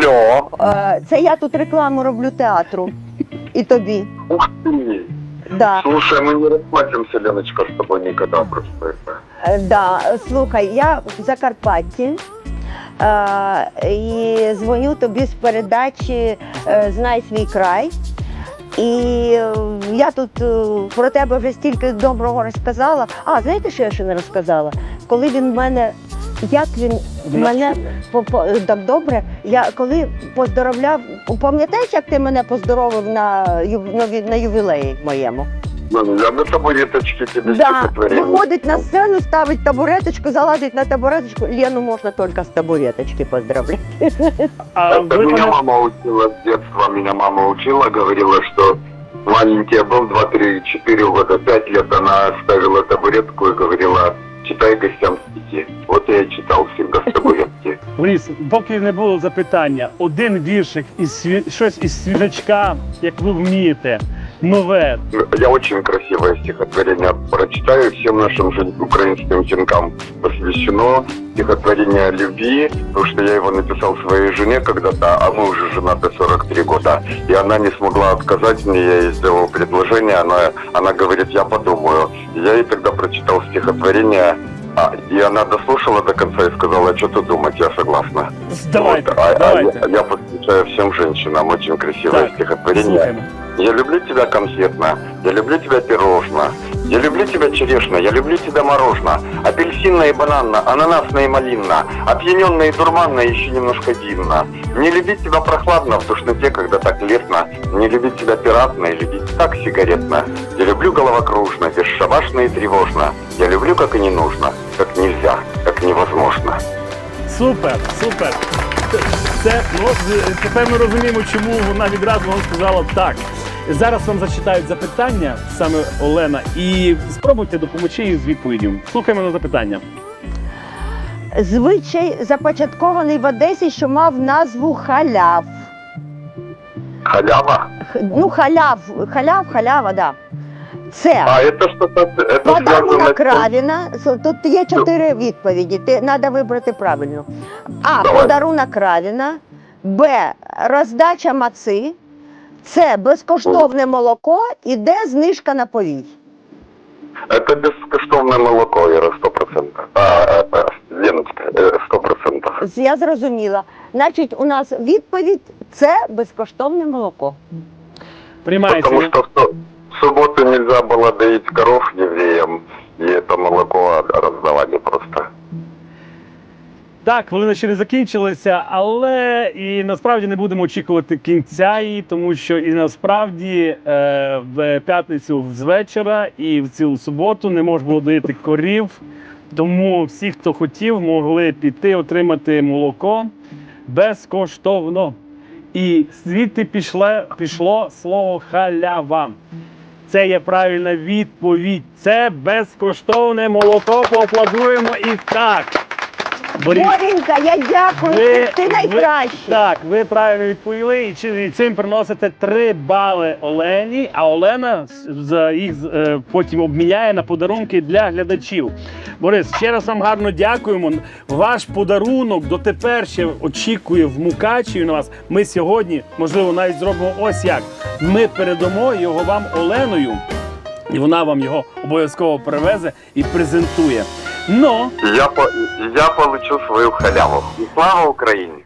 Алло. Е, Це я тут рекламу роблю театру. І тобі. Ух ты. Да. Слушай, мы не расплатимся, Леночка, с тобой никогда просто. это. Е, Да. Слухай, я в Закарпатті. Е, і дзвоню тобі з передачі е, Знай свій край. І е, я тут е, про тебе вже стільки доброго розказала. А, знаєте, що я ще не розказала? Коли він в мене, як він мене по, по, так добре, я коли поздоровляв, пам'ятаєш, як ти мене поздоровив на, на, на ювілеї моєму? Я на табуреточке тебе Да, виходить на сцену, ставить табуреточку, залазить на табуреточку. Лену можна тільки з табуреточки поздравляти. А Это ви мене мама учила с детства. Меня мама учила, говорила, что маленький я был, 2, 3, 4 года, 5 лет. Она ставила табуретку и говорила, читай гостям стихи. От я читав всім всегда табуретки. Борис, поки не було запитання, один віршик із сві... щось із свіжачка, як ви вмієте, нове. Я очень красивое стихотворение прочитаю. Всем нашим жен- украинским жінкам посвящено стихотворение о любви, потому что я его написал своей жене когда-то, а мы уже женаты 43 года. И она не смогла отказать мне, я ей сделал предложение, она, она говорит, я подумаю. Я ей тогда прочитал стихотворение, а, и она дослушала до конца и сказала, что тут думать, я согласна. Давайте, Вот, а- а давайте. я, я посвящаю всем женщинам очень красивое Так, стихотворение. Слухаємо. Я люблю тебя конфетно, я люблю тебя пирожно, я люблю тебя черешно, я люблю тебя морожно, апельсинно и бананно, ананасно и малинно, опьяненно и дурманно, еще немножко дивно. Не любить тебя прохладно в душноте, когда так летно, не любить тебя пиратно и любить так сигаретно. Я люблю головокружно, бесшабашно и тревожно, я люблю как и не нужно, как нельзя, как невозможно. Супер, супер. Це ну, тепер ми розуміємо, чому вона відразу вам сказала так. Зараз вам зачитають запитання, саме Олена, і спробуйте допомогти їй з відповіддю. Слухаємо на запитання. Звичай започаткований в Одесі, що мав назву халяв. Халява? Х- Ну, халяв, халяв, халява, да. Це А это что-то, это связано подарунок с тем- С- Тут є чотири відповіді. Ти треба вибрати правильно. А. Давай. Подарунок Равіна. Б. Роздача маци. Це безкоштовне молоко і де знижка на повій. Это бескоштовное молоко, Ира, сто процентов. А, э, э, Леночка, э, сто процентов. З- Я зрозуміла. Значить, у нас відповідь це безкоштовне молоко. Приймається. Потому что в су- в субботу нельзя было доить коров евреям, и это молоко раздавали просто. Так, хвилина ще не закінчилася, але і насправді не будемо очікувати кінця її, тому що і насправді е, в п'ятницю з вечора і в цілу суботу не можна було доїти корів. Тому всі, хто хотів, могли піти отримати молоко безкоштовно. І звідти пішло, пішло слово халява. Це є правильна відповідь. Це безкоштовне молоко. Поаплодуємо і так. Боренька, я дякую. ви- ти найкращий. так, ви правильно відповіли, і чи- і цим приносите 3 бали Олені, а Олена з- за їх е, потім обміняє на подарунки для глядачів. Борис, ще раз вам гарно дякуємо. Ваш подарунок дотепер ще очікує в Мукачеві на вас. Ми сьогодні, можливо, навіть зробимо ось як. Ми передамо його вам Оленою, і вона вам його обов'язково привезе і презентує. Ну. Я, по- я получу свою халяву. И слава Україні!